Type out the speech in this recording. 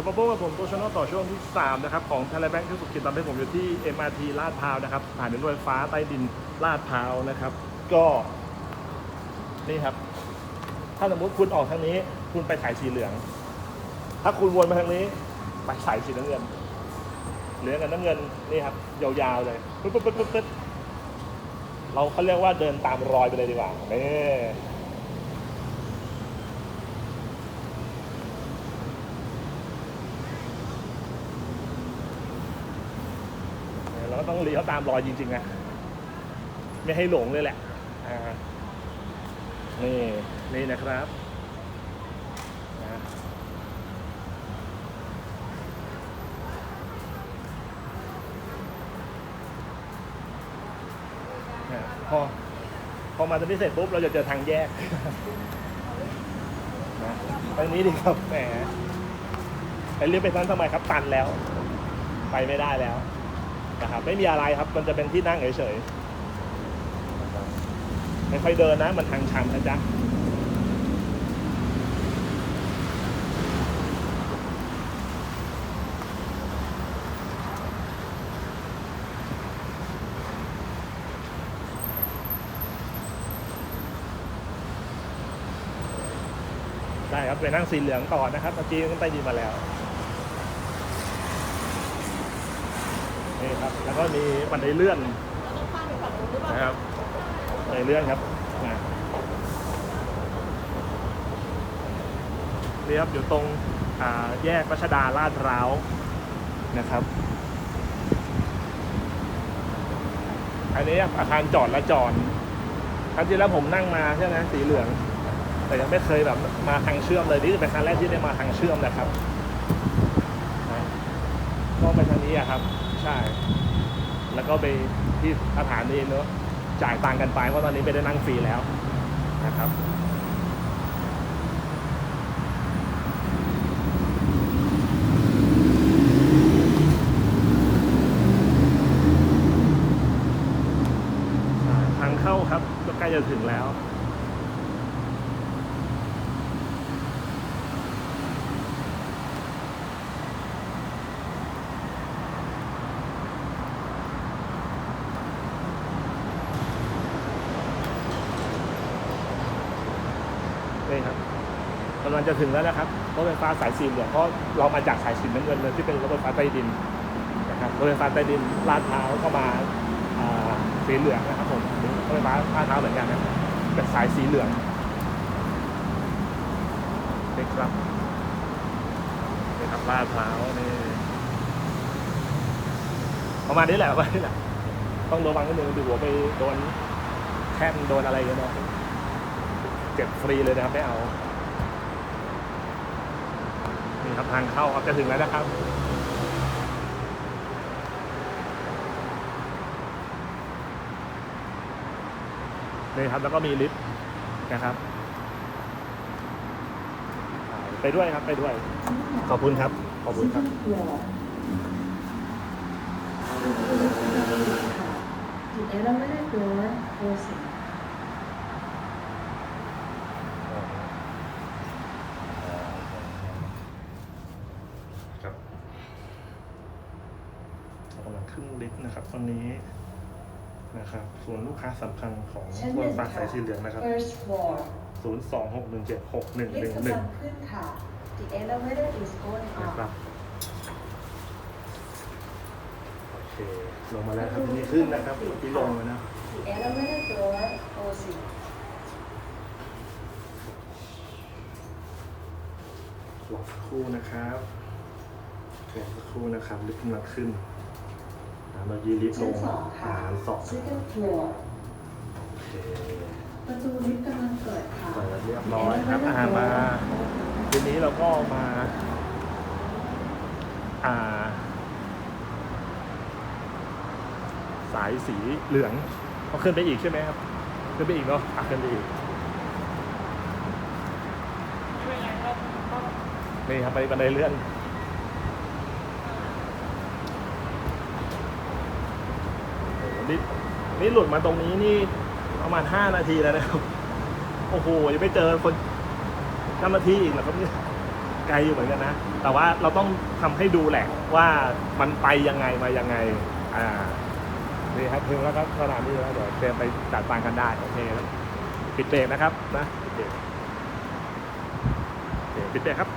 ยวมาพบกับผมโตชนอต่อช่วงที่ 3 นะครับ ของไทยแบงค์ที่สุดกิจตอนนี้ผมอยู่ที่ MRT ลาดพร้าวนะครับผ่านรถไฟฟ้าใต้ดินลาดพร้าวนะครับ ก็นี่ครับ ถ้าสมมติคุณออกทางนี้ คุณไปสายสีเหลือง ถ้าคุณวนมาทางนี้ ไปสายสีน้ำเงินเหลืองกับน้ำเงินนี่ครับยาวๆเลยปึ๊บปึ๊บปึ๊บปึ๊บปึ๊บเราเขาเรียกว่าเดินตามรอยไปเลยดีกว่านี่เรา ก็ต้องเลี้ยวตามรอยจริงๆนะไม่ให้หลงเลยแหละนี่นี่นะครับพอพอมาตรงนี้เสร็จปุ๊บเราจะเจอทางแยกนะทางนี้ดีครับแหมไปเรียกไปนั้นทำไมครับตันแล้ว ไปไม่ได้แล้ว นะครับไม่มีอะไรครับมันจะเป็นที่นั่งเฉยๆไม่ค่อยเดินนะมันทางชันนะจ๊ะได้ครับไปนั่งสีเหลืองต่อนะครับเมื่อกี้ก็ใต้ดินมาแล้ว นี่ครับ แล้วก็มีบันไดเลื่อนนะครับบันไดเลื่อนครับนี่ครับอยู่ตรงแยกรัชดาลาดพร้าวนะครับ อันนี้อาคารจอดและจอดครั้งที่แล้วผมนั่งมาใช่ไหมสีเหลือง แต่ยังไม่เคยแบบมาทางเชื่อมเลยนี่เป็นครั้งแรกที่ได้มาทางเชื่อมนะครับก็ไปทางนี้อะครับ ใช่ แล้วก็ไปที่สถานีเนอะจ่ายตังค์กันไปเพราะตอนนี้ไม่ได้นั่งฟรีแล้วนะครับทางเข้าครับก็ใกล้จะถึงแล้ว นี่ครับกำลังจะถึงแล้วนะครับรถไฟฟ้าสายสีเหลืองเพราะเรามาจากสายสีน้ำเงินเลยที่เป็นรถไฟฟ้าใต้ดินนะครับรถไฟฟ้าใต้ดินลาดพร้าวก็มาสีเหลืองนะครับผมรถไฟฟ้าลาดพร้าวเหมือนกันนะเป็นสายสีเหลืองนี่ครับนี่ครับลาดพร้าวนี่ประมาณนี้แหละประมาณนี้แหละต้องระวังนิดนึงดูหัวไปโดนแท่นโดนอะไรกันเนาะ ก็บฟรีเลยนะครับไม่เอา นี่ครับทางเข้าครับจะถึงแล้วนะครับนี่ครับแล้วก็มีลิฟต์นะครับ ไปด้วยครับไปด้วย ขอบคุณครับ ขอบคุณครับ The elevator door closing. ครับ เรากำลังขึ้นลิฟต์นะครับตอนนี้นะครับส่วนลูกค้าสำคัญของรถไฟฟ้าสายสีเหลืองนะครับ First floor. 0 2 6 1 7 6 1ลิฟต์1กำลังขึ้นค่ะ The elevator is going 1นะครับ up. โอเคลงมาแล้วครับทีนี้ขึ้นนะครับที่ลงแล้วนะ The elevator door closing. รอสักครู่นะครับรอสักครู่นะครับลิฟต์กำลังขึ้นอ่า เมื่อกี้ลิฟต์ลชั้นงสองค่ะหารสอง Second floor. โอเคประตูลิฟต์กำลังเปิดค่ะเปิดเรียบร้อยครับ The อ่า elevator มา door ทีนี้เราก็มา อ่า สายสีเหลืองเอาขึ้นไปอีกใช่ไหมครับ ขึ้นไปอีกเนาะอะขึ้นไปอีก นี่ครับไปบันไดเลื่อน โอ้โห นี่นี่หลุดมาตรงนี้นี่ประมาณห้านาทีแล้วนะครับ โอ้โหยังไม่เจอคนเจ้าหน้าที่อีกเหรอครับเนี่ยไกลอยู่เหมือนกันนะ แต่ว่าเราต้องทำให้ดูแหละว่ามันไปยังไงมายังไง อ่านี่ครับถึงแล้วครับสนามนี้แล้วเดี๋ยวเตรียมไปจัดตังกันได้โอเคครับปิดเบรกนะครับนะปิดเบรกปิดเบรกครับ